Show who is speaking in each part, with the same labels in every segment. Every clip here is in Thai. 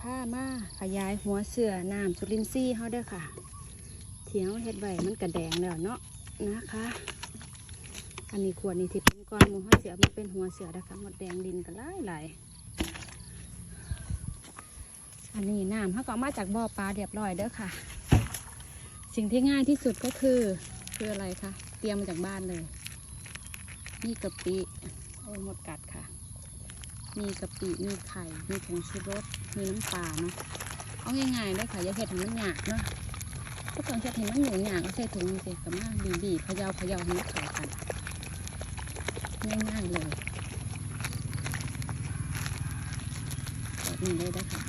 Speaker 1: ผ้ามาขยายหัวเสือน้ำจุลินทรีย์เขาเด้อค่ะ เถียงเฮ็ดไว้มันกระแดงแล้วเนาะนะคะ อันนี้ขวดนี้ที่เป็นก้อนมูห้อยเสือมันเป็นหัวเสือนะคะหมดแดงดินกันหลายหลอันนี้น้ำเขาก็เอามาจากบ่อปลาเรียบร้อยเด้อค่ะ สิ่งที่ง่ายที่สุดก็คือคืออะไรคะเตรียมมาจากบ้านเลย นี่กะปิโอ้ยหมดกัดค่ะ มีกะปิ มีไข่ มีผงชูรส มีน้ำปลาเนาะ เอาง่ายๆได้ค่ะอย่าเห็ดให้มันหยาบเนาะถ้าต้องเห็ดให้มันหนูหยาบก็ใส่ถุงเสร็จกับมาบีบีๆเขยาเขยาให้มันเข้ากันง่ายๆเลยแบบนี้เลยได้ค่ะ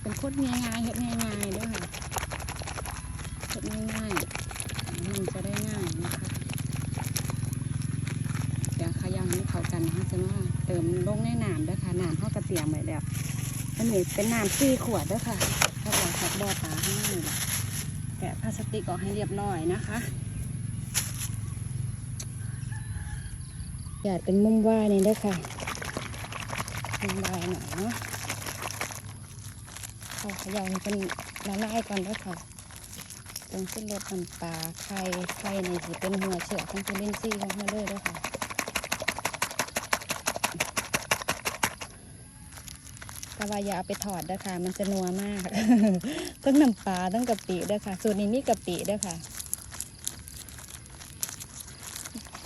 Speaker 1: เป็นคนง่ายๆเห็ดง่ายๆด้วยค่ะเห็ดง่ายๆมันจะได้ง่ายนะคะ เดี๋ยวขย เขากันะจะมาเติมลงในน้ำด้วยค่ะน้ำเข้ากระเทียมไว้แล้วอันนี้เป็นน้ำสี่ขวดด้วยค่ะถ้าเราสักบ่อปลาให้แหละแกะพลาสติกออกให้เรียบร้อยนะคะหยาดเป็นมุมว่ายนี่ด้วยค่ะมุมว่ายหน่อยเนาะเอาขยำให้เป็นละลายก่อนด้วยค่ะตรงเส้นรสน้ำปลาไข่ไข่ในสีเป็นหัวเชือกของจุลินทรีย์ของเราเลยด้วยค่ะ แต่ว่าอย่าเอาไปถอดเด้อค่ะ มันจะนัวมากต้องน้ำปลาต้องกะปิเด้อค่ะ สูตรนี้มีกะปิเด้อค่ะ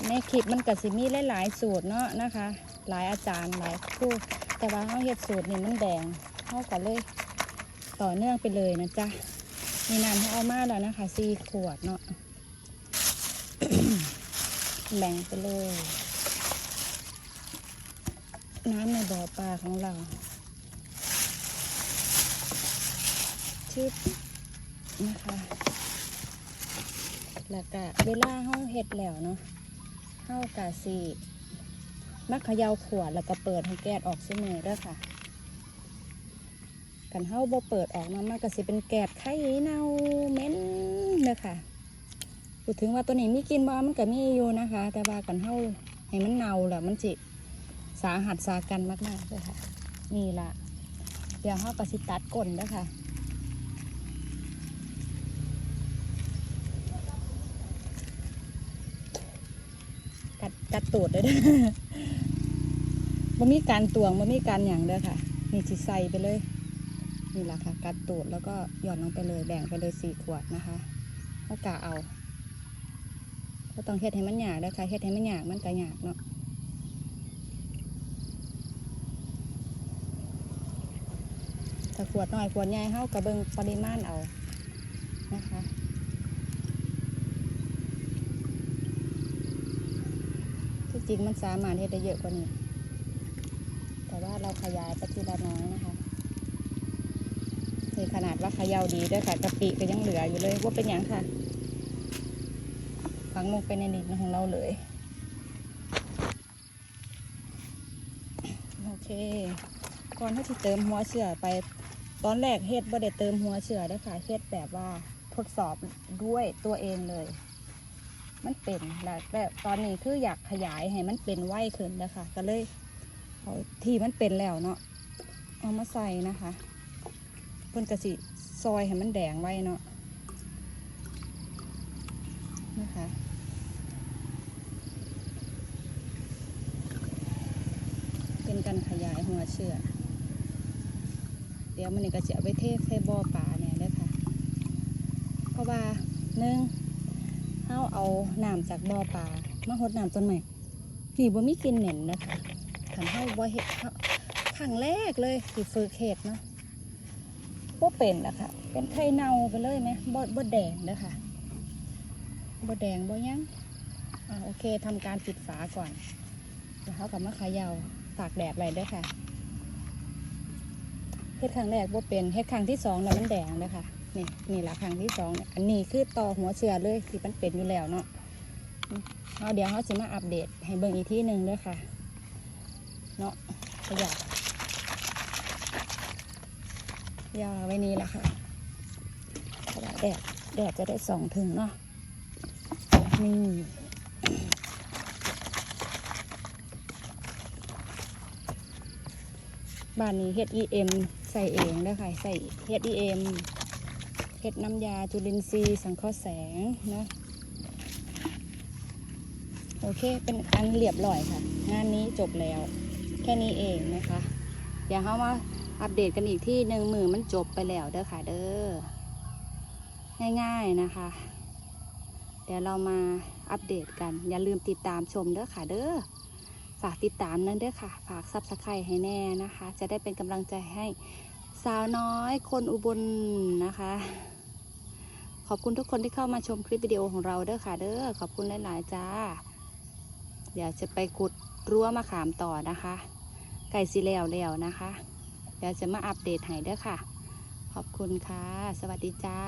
Speaker 1: ในคลิปมันก็สิมีหลายๆสูตรเนาะนะคะ หลายอาจารย์หลายครูแต่ว่าเขาเฮ็ดสูตรนี่มันแดงเขาก็เลยต่อเนื่องไปเลยนะจ๊ะมีน้ำให้เอามาแล้วนะคะสี่ขวดเนาะแบ่งไปเลย น้ำในบ่อปลาของเรา ชึบนะคะแล้วก็เวลาเฮาเฮ็ดแล้วเนาะเฮากะสิมักเขย่าขวดแล้วก็เปิดให้แก๊สออกเสมอเด้อค่ะ กันเฮาบ่เปิดออกมามันก็สิเป็นแก๊สไข่เน่าเหม็นเด้อค่ะพูดถึงว่าตัวนี้มีกินบ่มันก็มีอยู่นะคะ แต่ว่ากันเฮาให้มันเน่าแล้วมันจิสาหัสสากันมากๆเลยค่ะ นี่ละเดี๋ยวเฮาก็สิตัดก้นเด้อค่ะ กัดตูดเลยเด้อบ่มีการตวงบ่มีการหยังเด้อค่ะ นี่สิใส่ไปเลย นี่แหละค่ะ กัดตูดแล้วก็หย่อนลงไปเลย แบ่งไปเลยสี่ขวดนะคะเอากะเอาก็ต้องเฮ็ดให้มันหยาบเด้ค่ะเฮ็ดให้มันหยาบมันก็หยาบเนาะถ้าขวดน้อยขวดใหญ่เฮากระเบิงปริมาณเอานะคะ จริงมันสามารถเฮ็ดได้เยอะกว่านี้ แต่ว่าเราขยายไปทีละน้อยนะคะนี่ขนาดว่าขย่าดีด้วยค่ะกะปิก็ยังเหลืออยู่เลยว่าเป็นอย่างค่ะฝังลงไปในดินของเราเลย โอเค ก่อนที่จะเติมหัวเชื่อไปตอนแรกเฮ็ดบ่ได้เติมหัวเชื่อได้อค่ะเฮ็ดแบบว่าทดสอบด้วยตัวเองเลย มันเป็นแล้วแต่ตอนนี้คืออยากขยายให้มันเป็นไวขึ้นนะคะก็เลยเอาที่มันเป็นแล้วเนาะเอามาใส่นะคะเพิ่นกระสิซอยให้มันแดงไว้เนาะนะคะเป็นการขยายหัวเชื่อเดี๋ยวมันก็จะไปเทใส่บ่อปลาเนี่ยเด้ค่ะ เพราะว่าหนึ่ง เฮาเอาน้ำจากบ่อปลามาหดน้ำต้นใหม่นี่บ่มีกลินเหม็นนะคะขันเฮาบ่เฮ็ดครั้งแรกเลยที่ฝึกเฮ็ดเนาะบ่เป็นอะค่ะเป็นไข่เน่าไปเลยไหมบ่บ่แดงเด้อค่ะบ่แดงบ่ยังอ่าโอเคทำการปิดฝาก่อนแล้วเขากับมาเขย่าตากแดดไว้เด้อค่ะเฮ็ดครั้งแรกว่าเป็นเฮ็ดครั้งที่สองแล้วมันแดงเลยค่ะ นี่นี่ละครั้งที่สองเนี่ยอันนี้คือต่อหัวเชือเลยที่มันเป็นอยู่แล้วเนาะเอาเดี๋ยวเขาจะมาอัปเดตให้เบิ่งอีกที่หนึ่งด้วยค่ะ เนาะขยับยาไว้นี้แหละค่ะเพราแดดแดดจะได้ส่องถึงเนาะนี่บ้านนี้เฮ็ด EM ใส่เองด้อค่ะใส่เฮ็ด EM เฮ็ม ดน้ำยาจุลินทรีย์สังเคราะห์แสงนะโอเค เป็นอันเรียบร้อยค่ะ งานนี้จบแล้ว แค่นี้เองนะคะเดี๋ยวเขามาอัปเดตกันอีกที่หนึ่งมือมันจบไปแล้วเด้อค่ะเด้อง่ายๆนะคะ เดี๋ยวเรามาอัปเดตกัน อย่าลืมติดตามชมเด้อค่ะเด้อฝากติดตามนั้นเด้อค่ะ ฝากซับสไครต์ให้แน่นะคะ จะได้เป็นกำลังใจให้สาวน้อยคนอุบลนะคะ ขอบคุณทุกคนที่เข้ามาชมคลิปวิดีโอของเราเด้อค่ะ เด้อขอบคุณหลายๆจ้า เดี๋ยวจะไปขุดรั้วมะขามต่อนะคะ ไก่สีแล้วแล้วนะคะ เดี๋ยวจะมาอัปเดตให้เด้อค่ะ ขอบคุณค่ะ สวัสดีจ้า